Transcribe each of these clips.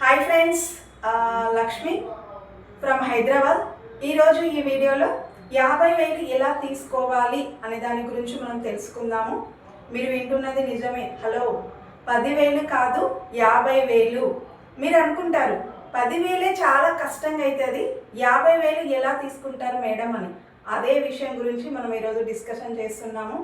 Hi friends Lakshmi from Hyderabad. ఈరోజు ఈ వీడియోలో యాభై వేలు ఎలా తీసుకోవాలి అనే దాని గురించి మనం తెలుసుకుందాము. మీరు వింటున్నది నిజమే. హలో పదివేలు కాదు యాభై వేలు. మీరు అనుకుంటారు పదివేలే చాలా కష్టంగా అవుతుంది యాభై వేలు ఎలా తీసుకుంటారు మేడం అని. అదే విషయం గురించి మనం ఈరోజు డిస్కషన్ చేస్తున్నాము.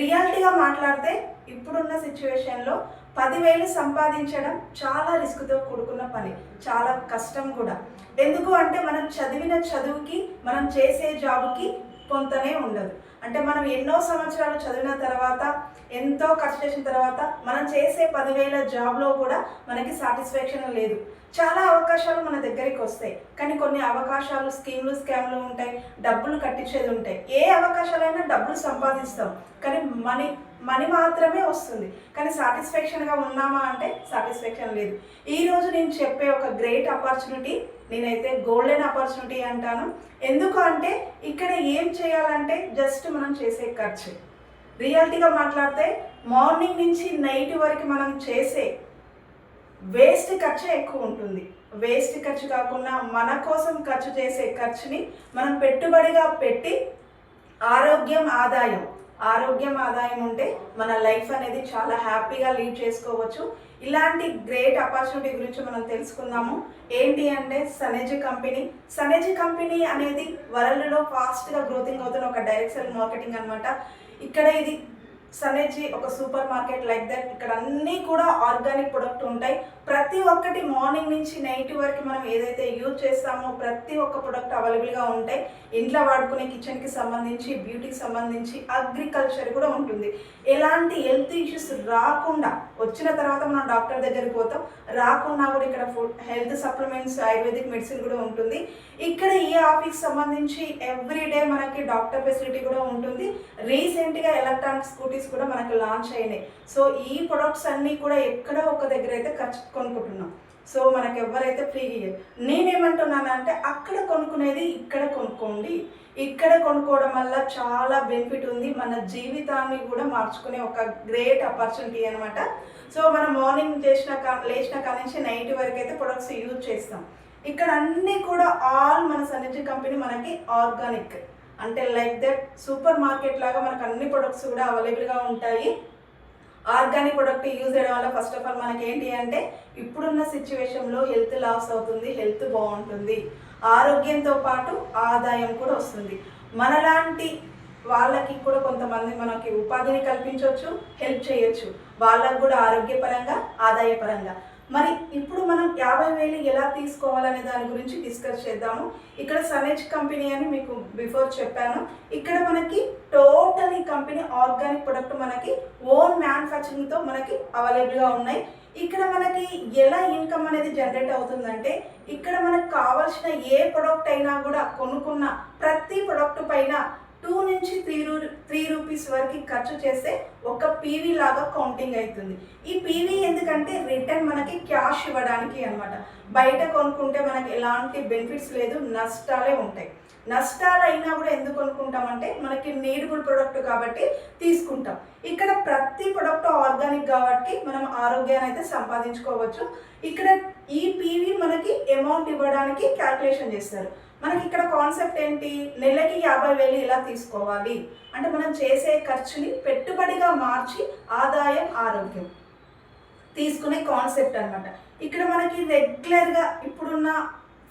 రియాలిటీగా మాట్లాడితే ఇప్పుడున్న సిచ్యువేషన్లో పదివేలు సంపాదించడం చాలా రిస్క్తో కూడుకున్న పని చాలా కష్టం కూడా. ఎందుకు అంటే మనం చదివిన చదువుకి మనం చేసే జాబుకి పొంతనే ఉండదు. అంటే మనం ఎన్నో సంవత్సరాలు చదివిన తర్వాత ఎంతో ఖర్చు చేసిన తర్వాత మనం చేసే పదివేల జాబ్లో కూడా మనకి సాటిస్ఫాక్షన్ లేదు. చాలా అవకాశాలు మన దగ్గరికి వస్తాయి. కానీ కొన్ని అవకాశాలు స్కీమ్లు స్కామ్లు ఉంటాయి డబ్బులు కట్టించేది ఉంటాయి. ఏ అవకాశాలైనా డబ్బులు సంపాదిస్తాం. కానీ మనీ మనీ మాత్రమే వస్తుంది. కానీ సాటిస్ఫాక్షన్గా ఉన్నామా అంటే సాటిస్ఫాక్షన్ లేదు. ఈ రోజు నేను చెప్పే ఒక గ్రేట్ ఆపర్చునిటీ నేనైతే గోల్డెన్ ఆపర్చునిటీ అంటాను. ఎందుకు అంటే ఇక్కడ ఏం చేయాలంటే జస్ట్ మనం చేసే ఖర్చు. రియాలిటీగా మాట్లాడితే మార్నింగ్ నుంచి నైట్ వరకు మనం చేసే వేస్ట్ ఖర్చు ఎక్కువ ఉంటుంది. వేస్ట్ ఖర్చు కాకుండా మన కోసం ఖర్చు చేసే ఖర్చుని మనం పెట్టుబడిగా పెట్టి ఆరోగ్యం ఆదాయం ఆరోగ్యం ఆదాయం ఉంటే మన లైఫ్ అనేది చాలా హ్యాపీగా లీడ్ చేసుకోవచ్చు. ఇలాంటి గ్రేట్ ఆపర్చునిటీ గురించి మనం తెలుసుకుందాము. ఏంటి అంటే సనేజ్ కంపెనీ. సనేజ్ కంపెనీ అనేది వరల్డ్లో ఫాస్ట్గా గ్రోతింగ్ అవుతున్న ఒక డైరెక్ట్ సెల్ మార్కెటింగ్ అనమాట ఇక్కడ ఇది సనేజీ ఒక సూపర్ మార్కెట్ లైక్ దట్. ఇక్కడ అన్నీ కూడా ఆర్గానిక్ ప్రొడక్ట్ ఉంటాయి. ప్రతి ఒక్కటి మార్నింగ్ నుంచి నైట్ వరకు మనం ఏదైతే యూజ్ చేస్తామో ప్రతి ఒక్క ప్రొడక్ట్ అవైలబుల్గా ఉంటాయి. ఇంట్లో వాడుకునే కిచెన్కి సంబంధించి బ్యూటీకి సంబంధించి అగ్రికల్చర్ కూడా ఉంటుంది. ఎలాంటి హెల్త్ ఇష్యూస్ రాకుండా వచ్చిన తర్వాత మనం డాక్టర్ దగ్గరికి పోతాం. రాకుండా కూడా ఇక్కడ food health supplements ayurvedic medicine కూడా ఉంటుంది. ఇక్కడ ఈ ఆఫీస్ సంబంధించి ఎవ్రీడే మనకి డాక్టర్ ఫెసిలిటీ కూడా ఉంటుంది. రీసెంట్గా ఎలక్ట్రానిక్ స్కూటీ స్కూటీస్ కూడా మనకి లాంచ్ అయినాయి. సో ఈ ప్రొడక్ట్స్ అన్నీ కూడా ఎక్కడో ఒక దగ్గర అయితే ఖర్చు కొనుక్కుంటున్నాం. సో మనకు ఎవరైతే ఫ్రీ ఇయ్యరు. నేనేమంటున్నాను అంటే అక్కడ కొనుక్కునేది ఇక్కడ కొనుక్కోండి. ఇక్కడ కొనుక్కోవడం వల్ల చాలా బెనిఫిట్ ఉంది. మన జీవితాన్ని కూడా మార్చుకునే ఒక గ్రేట్ ఆపర్చునిటీ అనమాట సో మనం మార్నింగ్ చేసిన కా లేచిన కాడ నుంచి నైట్ వరకు అయితే ప్రొడక్ట్స్ యూజ్ చేస్తాం. ఇక్కడ అన్నీ కూడా ఆల్ మన సన్నిజీ కంపెనీ మనకి ఆర్గానిక్ అంటే లైక్ దట్ సూపర్ మార్కెట్ లాగా మనకు అన్ని ప్రొడక్ట్స్ కూడా అవైలబుల్గా ఉంటాయి. ఆర్గానిక్ ప్రొడక్ట్ యూజ్ చేయడం వల్ల ఫస్ట్ ఆఫ్ ఆల్ మనకి ఏంటి అంటే ఇప్పుడున్న సిచ్యువేషన్లో హెల్త్ లాస్ అవుతుంది హెల్త్ బాగుంటుంది. ఆరోగ్యంతో పాటు ఆదాయం కూడా వస్తుంది. మనలాంటి వాళ్ళకి కూడా కొంతమంది మనకి ఉపాధిని కల్పించవచ్చు హెల్ప్ చేయొచ్చు. వాళ్ళకు కూడా ఆరోగ్యపరంగా ఆదాయపరంగా. మరి ఇప్పుడు మనం యాభై వేలు ఎలా తీసుకోవాలనే దాని గురించి డిస్కస్ చేద్దాము. ఇక్కడ సనేజ్ కంపెనీ అని మీకు బిఫోర్ చెప్పాను. ఇక్కడ మనకి టోటల్ ఈ కంపెనీ ఆర్గానిక్ ప్రొడక్ట్ మనకి ఓన్ మ్యానుఫ్యాక్చరింగ్తో మనకి అవైలబుల్గా ఉన్నాయి. ఇక్కడ మనకి ఎలా ఇన్కమ్ అనేది జనరేట్ అవుతుందంటే ఇక్కడ మనకు కావాల్సిన ఏ ప్రొడక్ట్ అయినా కూడా కొనుక్కున్న ప్రతి ప్రొడక్ట్ పైన టూ నుంచి త్రీ రూ త్రీ రూపీస్ వరకు ఖర్చు చేస్తే ఒక పీవీ లాగా కౌంటింగ్ అవుతుంది ఈ పీవీ ఎందుకంటే రిటర్న్ మనకి క్యాష్ ఇవ్వడానికి అనమాట బయట కొనుక్కుంటే మనకి ఎలాంటి బెనిఫిట్స్ లేదు నష్టాలే ఉంటాయి. నష్టాలు అయినా కూడా ఎందుకు కొనుక్కుంటామంటే మనకి నీడబుల్ ప్రొడక్ట్ కాబట్టి తీసుకుంటాం. ఇక్కడ ప్రతి ప్రొడక్ట్ ఆర్గానిక్ కాబట్టి మనం ఆరోగ్యాన్ని అయితే సంపాదించుకోవచ్చు. ఇక్కడ ఈ పీవీ మనకి అమౌంట్ ఇవ్వడానికి క్యాల్కులేషన్ చేస్తారు. మనకి ఇక్కడ కాన్సెప్ట్ ఏంటి? నెలకి యాభై వేలు ఇలా తీసుకోవాలి? అంటే మనం చేసే ఖర్చుని పెట్టుబడిగా మార్చి ఆదాయం ఆరోగ్యం. తీసుకునే కాన్సెప్ట్ అనమాట ఇక్కడ మనకి రెగ్యులర్గా ఇప్పుడున్న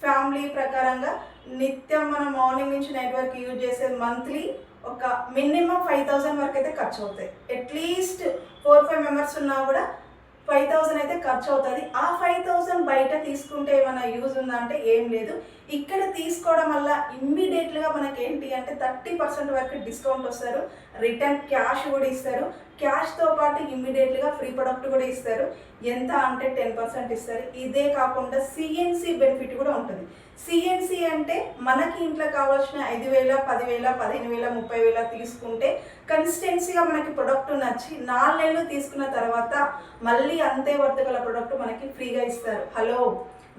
ఫ్యామిలీ ప్రకారంగా నిత్యం మనం మార్నింగ్ నుంచి నెట్వర్క్ యూజ్ చేసే మంత్లీ ఒక మినిమం ఫైవ్ థౌసండ్ వరకు అయితే ఖర్చు అవుతాయి. అట్లీస్ట్ ఫోర్ ఫైవ్ మెంబర్స్ ఉన్నా కూడా ఫైవ్ థౌసండ్ అయితే ఖర్చు అవుతుంది. ఆ ఫైవ్ థౌసండ్ బయట తీసుకుంటే ఏమైనా యూజ్ ఉందా అంటే ఏం లేదు. ఇక్కడ తీసుకోవడం వల్ల ఇమ్మీడియట్గా మనకి ఏంటి అంటే థర్టీ పర్సెంట్ వరకు డిస్కౌంట్ వస్తారు. రిటర్న్ క్యాష్ కూడా ఇస్తారు. క్యాష్తో పాటు ఇమ్మీడియట్గా ఫ్రీ ప్రొడక్ట్ కూడా ఇస్తారు. ఎంత అంటే టెన్ పర్సెంట్ ఇస్తారు. ఇదే కాకుండా సిఎన్సి బెనిఫిట్ కూడా ఉంటుంది. సిఎన్సి అంటే మనకి ఇంట్లో కావాల్సిన ఐదు వేల పదివేల పదిహేను వేల ముప్పై వేల తీసుకుంటే కన్సిస్టెన్సీగా మనకి ప్రొడక్ట్ నచ్చి నాలుగు నెలలు తీసుకున్న తర్వాత మళ్ళీ అంతే వర్తగల ప్రొడక్ట్ మనకి ఫ్రీగా ఇస్తారు. హలో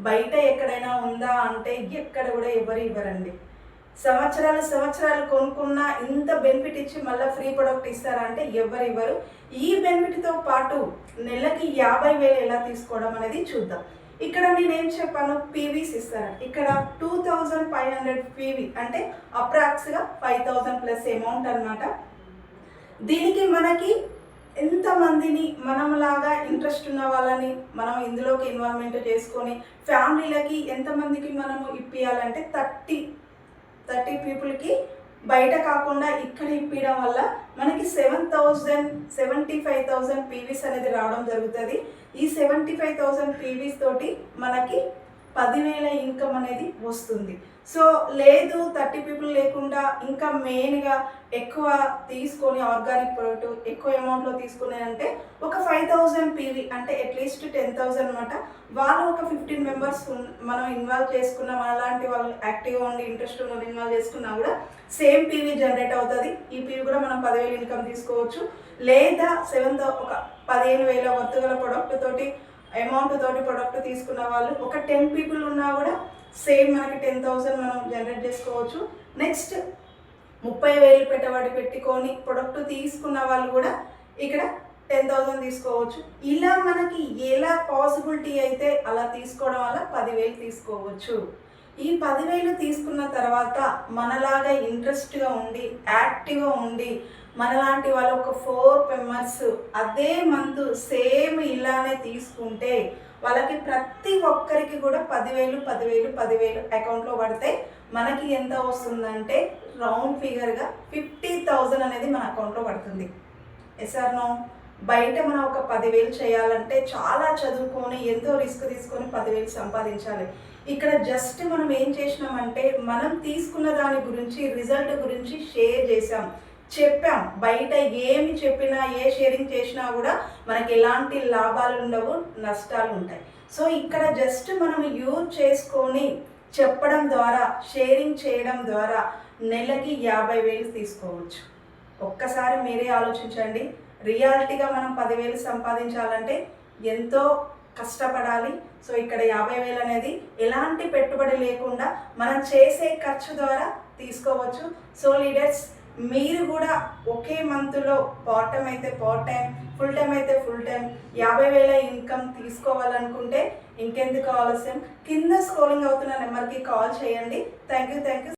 బయట ఎక్కడైనా ఉందా అంటే ఎక్కడ కూడా ఎవరు ఇవ్వరండి. సంవత్సరాలు సంవత్సరాలు కొనుక్కున్న ఇంత బెనిఫిట్ ఇచ్చి మళ్ళీ ఫ్రీ ప్రొడక్ట్ ఇస్తారంటే ఎవరు ఇవ్వరు. ఈ బెనిఫిట్తో పాటు నెలకి యాభై వేలు ఎలా తీసుకోవడం అనేది చూద్దాం. ఇక్కడ నేను ఏం చెప్పాను పీవీస్ ఇస్తాను ఇక్కడ two thousand five hundred PV అంటే అప్రాక్స్గా ఫైవ్ థౌజండ్ ప్లస్ అమౌంట్ అన్నమాట. దీనికి మనకి ఎంతమందిని మనలాగా ఇంట్రెస్ట్ ఉన్న వాళ్ళని మనం ఇందులోకి ఇన్వాల్వ్మెంట్ చేసుకొని ఫ్యామిలీలకి ఎంతమందికి మనము ఇప్పియాలంటే థర్టీ థర్టీ పీపుల్కి బయట కాకుండా ఇక్కడ ఇప్పించడం వల్ల మనకి seven thousand seventy five thousand P అనేది రావడం జరుగుతుంది. ఈ సెవెంటీ ఫైవ్ థౌజండ్ పీవీస్ తోటి మనకి పదివేల ఇన్కమ్ అనేది వస్తుంది. సో లేదు థర్టీ పీపుల్ లేకుండా ఇంకా మెయిన్గా ఎక్కువ తీసుకొని ఆర్గానిక్ ప్రోడక్ట్ ఎక్కువ అమౌంట్లో తీసుకునే అంటే ఒక ఫైవ్ థౌజండ్ పీవీ అంటే అట్లీస్ట్ టెన్ థౌజండ్ అనమాట వాళ్ళు ఒక ఫిఫ్టీన్ మెంబర్స్ మనం ఇన్వాల్వ్ చేసుకున్నాం అలాంటి వాళ్ళు యాక్టివ్గా ఉండి ఇంట్రెస్ట్ ఉన్న ఇన్వాల్వ్ చేసుకున్నా కూడా సేమ్ పీవీ జనరేట్ అవుతుంది. ఈ పీవీ కూడా మనం పదివేలు ఇన్కమ్ తీసుకోవచ్చు. లేదా సెవెన్ ఒక పదిహేను వేల వర్తు గల ప్రొడక్ట్ తోటి అమౌంట్ తోటి ప్రొడక్ట్ తీసుకున్న వాళ్ళు ఒక టెన్ పీపుల్ ఉన్నా కూడా సేమ్ మనకి టెన్ థౌసండ్ మనం జనరేట్ చేసుకోవచ్చు. నెక్స్ట్ ముప్పై వేలు పెట్టుబడి పెట్టుకొని ప్రొడక్ట్ తీసుకున్న వాళ్ళు కూడా ఇక్కడ టెన్ థౌసండ్ తీసుకోవచ్చు. ఇలా మనకి ఎలా పాసిబిలిటీ అయితే అలా తీసుకోవడం వల్ల పదివేలు తీసుకోవచ్చు. ఈ పదివేలు తీసుకున్న తర్వాత మనలాగా ఇంట్రెస్ట్గా ఉండి యాక్టివ్గా ఉండి మనలాంటి వాళ్ళు ఒక ఫోర్ మెంబర్స్ అదే మంత్ సేమ్ ఇలానే తీసుకుంటే వాళ్ళకి ప్రతి ఒక్కరికి కూడా పదివేలు పదివేలు పదివేలు అకౌంట్లో పడితే మనకి ఎంత వస్తుందంటే రౌండ్ ఫిగర్గా ఫిఫ్టీ థౌజండ్ అనేది మన అకౌంట్లో పడుతుంది. ఎస్ఆర్ నో బయట మనం ఒక పదివేలు చేయాలంటే చాలా చదువుకొని ఎంతో రిస్క్ తీసుకొని పదివేలు సంపాదించాలి. ఇక్కడ జస్ట్ మనం ఏం చేసినామంటే మనం తీసుకున్న దాని గురించి రిజల్ట్ గురించి షేర్ చేసాం చెప్పాం. బయట ఏమి చెప్పినా ఏ షేరింగ్ చేసినా కూడా మనకి ఎలాంటి లాభాలు ఉండవు నష్టాలు ఉంటాయి. సో ఇక్కడ జస్ట్ మనం యూజ్ చేసుకొని చెప్పడం ద్వారా షేరింగ్ చేయడం ద్వారా నెలకి యాభై వేలు తీసుకోవచ్చు. ఒక్కసారి మీరే ఆలోచించండి. రియాలిటీగా మనం పదివేలు సంపాదించాలంటే ఎంతో కష్టపడాలి. సో ఇక్కడ యాభై వేలు అనేది ఎలాంటి పెట్టుబడి లేకుండా మనం చేసే ఖర్చు ద్వారా తీసుకోవచ్చు. సో లీడర్స్ మీరు కూడా ఒకే మంత్లో పార్ట్ టైం అయితే పార్ట్ టైం ఫుల్ టైం అయితే ఫుల్ టైం యాభై వేల ఇన్కమ్ తీసుకోవాలనుకుంటే ఇంకెందుకు ఆలస్యం? కింద స్క్రోలింగ్ అవుతున్న నెంబర్కి కాల్ చేయండి. Thank you thank you.